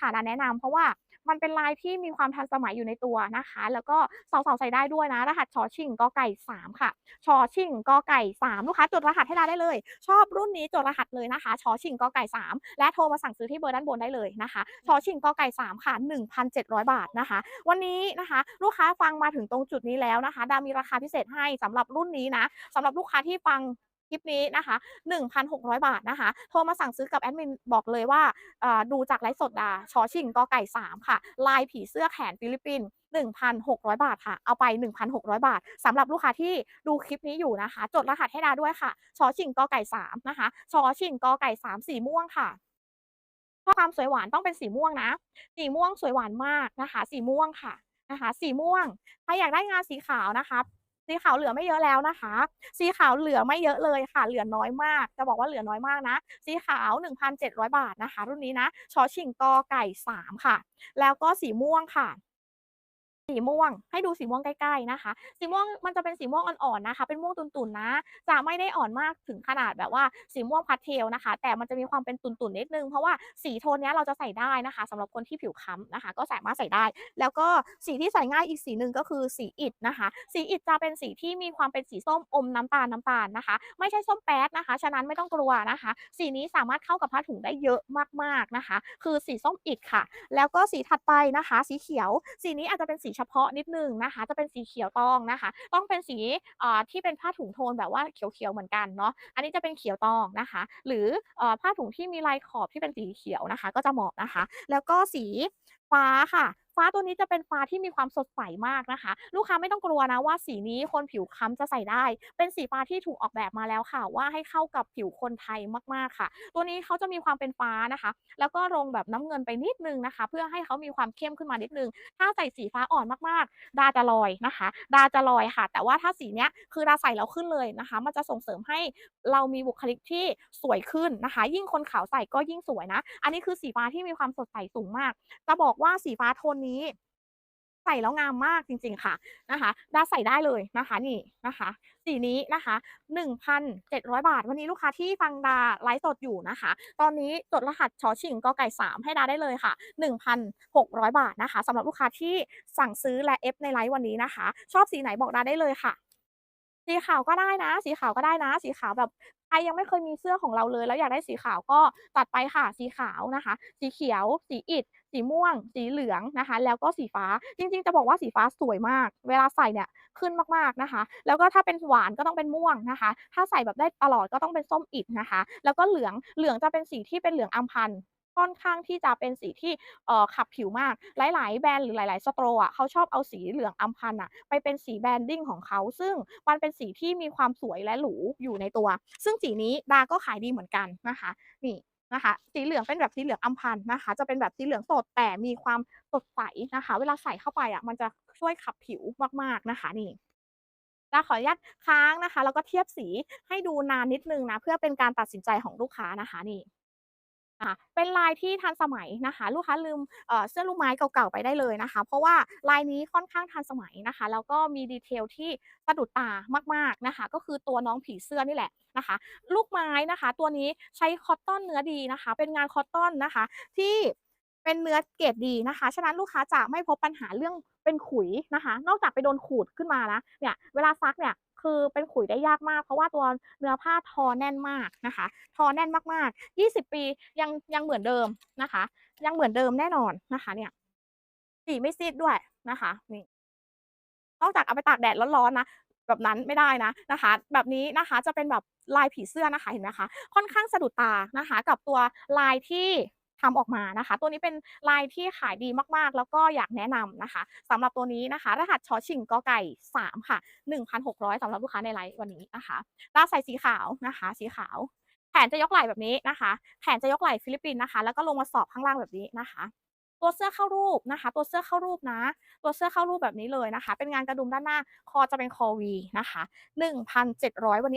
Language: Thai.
ค่ะดาแนะนำเพราะว่ามันเป็นลายที่มีความทันสมัยอยู่ในตัวนะคะ แล้วก็สาวๆใส่ได้ด้วยนะ รหัสชอชิงกอไก่ 3 ค่ะชอชิงกอไก่ 3 ลูกค้าจดรหัสให้ดาได้เลย ชอบรุ่นนี้จดรหัสเลยนะคะชอชิงกอไก่ 3 และโทรมาสั่งซื้อที่เบอร์ด้านบนได้เลยนะคะชอชิงกอไก่ 3 ค่ะ 1,700 บาทนะคะ วันนี้นะคะ ลูกค้าฟังมาถึงตรงจุดนี้แล้วนะคะ ดามีราคาพิเศษให้สำหรับรุ่นนี้นะสำหรับลูกค้าที่ฟัง คลิปนี้นะคะ 1,600 บาทนะคะ โทรมาสั่งซื้อกับแอดมินบอกเลยว่าดูจากไลฟ์สดดาชอชิงกอไก่ 3 ค่ะ ลายผีเสื้อแขนฟิลิปปินส์1,600 บาทค่ะ เอาไป 1,600 บาทสำหรับลูกค้าที่ดูคลิปนี้อยู่นะคะ จดรหัสให้ดาด้วยค่ะ ชอชิงกอไก่ 3 นะคะ ชอชิงกอไก่ 3 สีม่วงค่ะถ้าความสวยหวานต้องเป็นสีม่วงนะ สีม่วงสวยหวานมากนะคะ สีม่วงค่ะนะคะ สีม่วง ใครอยากได้งานสีขาวนะคะ สีขาวเหลือไม่เยอะแล้วนะคะ สีขาวเหลือไม่เยอะเลยค่ะ เหลือน้อยมาก จะบอกว่าเหลือน้อยมากนะ สีขาว 1,700 บาทนะคะ รุ่นนี้นะชอชิงกอไก่ 3 ค่ะ แล้วก็สีม่วงค่ะ สีม่วงให้ดูสีม่วงใกล้ๆนะคะ สีม่วงมันจะเป็นสีม่วงอ่อนๆนะคะ เป็นม่วงตุ่นๆนะ จะไม่ได้อ่อนมากถึงขนาดแบบว่าสีม่วง pastel นะคะ แต่มันจะมีความเป็นตุ่นๆนิดนึงเพราะว่าสีโทนนี้เราจะใส่ได้นะคะสำหรับคนที่ผิวค้ำนะคะ ก็สามารถใส่ได้ แล้วก็สีที่ใส่ง่ายอีกสีหนึ่งก็คือสีอิฐนะคะ สีอิฐจะเป็นสีที่มีความเป็นสีส้มอมน้ำตาลๆนะคะ ไม่ใช่ส้มแป๊ดนะคะ ฉะนั้นไม่ต้องกลัวนะคะ สีนี้สามารถเข้ากับผ้าถุงได้เยอะมากๆนะคะ คือสีส้มอิฐค่ะ แล้วก็สีถัดไปนะคะ สีเขียว สีนี้อาจจะเป็นสีเฉพาะนิดนึงนะคะ จะเป็นสีเขียวตองนะคะ ต้องเป็นสีที่เป็นผ้าถุงโทนแบบว่าเขียวๆเหมือนกันเนาะอันนี้จะเป็นเขียวตองนะคะ หรืออผ้าถุงที่มีลายขอบที่เป็นสีเขียวนะคะ ก็จะเหมาะนะคะ แล้วก็สีฟ้าค่ะ ฟ้าตัวนี้จะเป็นฟ้าที่มีความสดใสมากนะคะ ลูกค้าไม่ต้องกลัวนะว่าสีนี้คนผิวค้ำจะใส่ได้ เป็นสีฟ้าที่ถูกออกแบบมาแล้วค่ะ ว่าให้เข้ากับผิวคนไทยมากๆค่ะ ตัวนี้เขาจะมีความเป็นฟ้านะคะ แล้วก็ลงแบบน้ำเงินไปนิดนึงนะคะ เพื่อให้เขามีความเข้มขึ้นมานิดนึง ถ้าใส่สีฟ้าอ่อนมากๆ ดาจะลอยนะคะ ดาจะลอยค่ะ แต่ว่าถ้าสีเนี้ยคือดาใส่แล้วขึ้นเลยนะคะ มันจะส่งเสริมให้เรามีบุคลิกที่สวยขึ้นนะคะ ยิ่งคนขาวใส่ก็ยิ่งสวยนะ อันนี้คือสีฟ้าที่มีความสดใสสูงมากจะบอกว่าสีฟ้าโทนนี้ ใส่แล้วงามมากจริง ๆค่ะนะคะดาใส่ได้เลยนะคะนี่นะคะ สีนี้นะคะ1,700 บาท วันนี้ลูกค้าที่ฟังดาไลฟ์สดอยู่นะคะ ตอนนี้จดรหัสชอชิงกอไก่3ให้ดาได้เลยค่ะ 1,600 บาทนะคะสำหรับลูกค้าที่สั่งซื้อและเอฟในไลฟ์วันนี้นะคะ ชอบสีไหนบอกดาได้เลยค่ะสีขาวก็ได้นะ สีขาวก็ได้นะ สีขาวแบบ ใครยังไม่เคยมีเสื้อของเราเลย แล้วอยากได้สีขาวก็ตัดไปค่ะสีขาวนะคะ สีเขียว สีอิฐสีม่วง สีเหลืองนะคะ แล้วก็สีฟ้าจริงๆ จะบอกว่าสีฟ้าสวยมาก เวลาใส่เนี่ยขึ้นมากๆนะคะ แล้วก็ถ้าเป็นหวานก็ต้องเป็นม่วงนะคะ ถ้าใส่แบบได้ตลอดก็ต้องเป็นส้มอิฐนะคะ แล้วก็เหลืองเหลืองจะเป็นสีที่เป็นเหลืองอัมพันธ์ ค่อนข้างที่จะเป็นสีที่ขับผิวมาก หลาย ๆ แบรนด์หรือหลาย ๆ สโตร์อะเขาชอบเอาสีเหลืองอัมพันธ์น่ะไปเป็นสี branding ของเขาซึ่งมันเป็นสีที่มีความสวยและหรูอยู่ในตัว ซึ่งสีนี้ดาก็ขายดีเหมือนกันนะคะนี่นะคะสีเหลืองเป็นแบบสีเหลืองอัมพันนะคะ จะเป็นแบบสีเหลืองสดแต่มีความสดใสนะคะ เวลาใส่เข้าไปอะมันจะช่วยขับผิวมากๆนะคะนี่ดาขออนุญาตค้างนะคะ แล้วก็เทียบสีให้ดูนานนิดนึงนะ เพื่อเป็นการตัดสินใจของลูกค้านะคะนี่ เป็นลายที่ทันสมัยนะคะ ลูกค้าลืมเสื้อลูกไม้เก่าๆไปได้เลยนะคะ เพราะว่าลายนี้ค่อนข้างทันสมัยนะคะ แล้วก็มี detail ที่สะดุดตามากๆนะคะ ก็คือตัวน้องผีเสื้อนี่แหละนะคะ ลูกไม้นะคะ ตัวนี้ใช้คอตตอนเนื้อดีนะคะ เป็นงานคอตตอนนะคะ ที่เป็นเนื้อเกรดดีนะคะ ฉะนั้นลูกค้าจะไม่พบปัญหาเรื่องเป็นขุยนะคะ นอกจากไปโดนขูดขึ้นมานะเนี่ยเวลาซักเนี่ย คือเป็นขุยได้ยากมาก เพราะว่าตัวเนื้อผ้าทอแน่นมากนะคะ ทอแน่นมากๆ 20 ปียังยังเหมือนเดิมนะคะ ยังเหมือนเดิมแน่นอนนะคะเนี่ยสีไม่ซีดด้วยนะคะนี่นอกจากเอาไปตากแดดร้อนๆนะแบบนั้นไม่ได้นะนะคะ แบบนี้นะคะจะเป็นแบบลายผีเสื้อนะคะเห็นไหมคะค่อนข้างสะดุดตานะคะ กับตัวลายที่ ทำออกมานะคะ ตัวนี้เป็นลายที่ขายดีมากๆ แล้วก็อยากแนะนำนะคะสำหรับตัวนี้นะคะ รหัสชอชิงกอไก่3ค่ะ1,600สำหรับลูกค้าในไลฟ์วันนี้นะคะดาใส่สีขาวนะคะ สีขาว แขนจะยกไหล่แบบนี้นะคะ แขนจะยกไหล่ฟิลิปปินส์นะคะ แล้วก็ลงมาสอบข้างล่างแบบนี้นะคะตัวเสื้อเข้ารูปนะคะ ตัวเสื้อเข้ารูปนะ ตัวเสื้อเข้ารูปแบบนี้เลยนะคะ เป็นงานกระดุมด้านหน้า คอจะเป็นคอวีนะคะ 1,700 วันนี้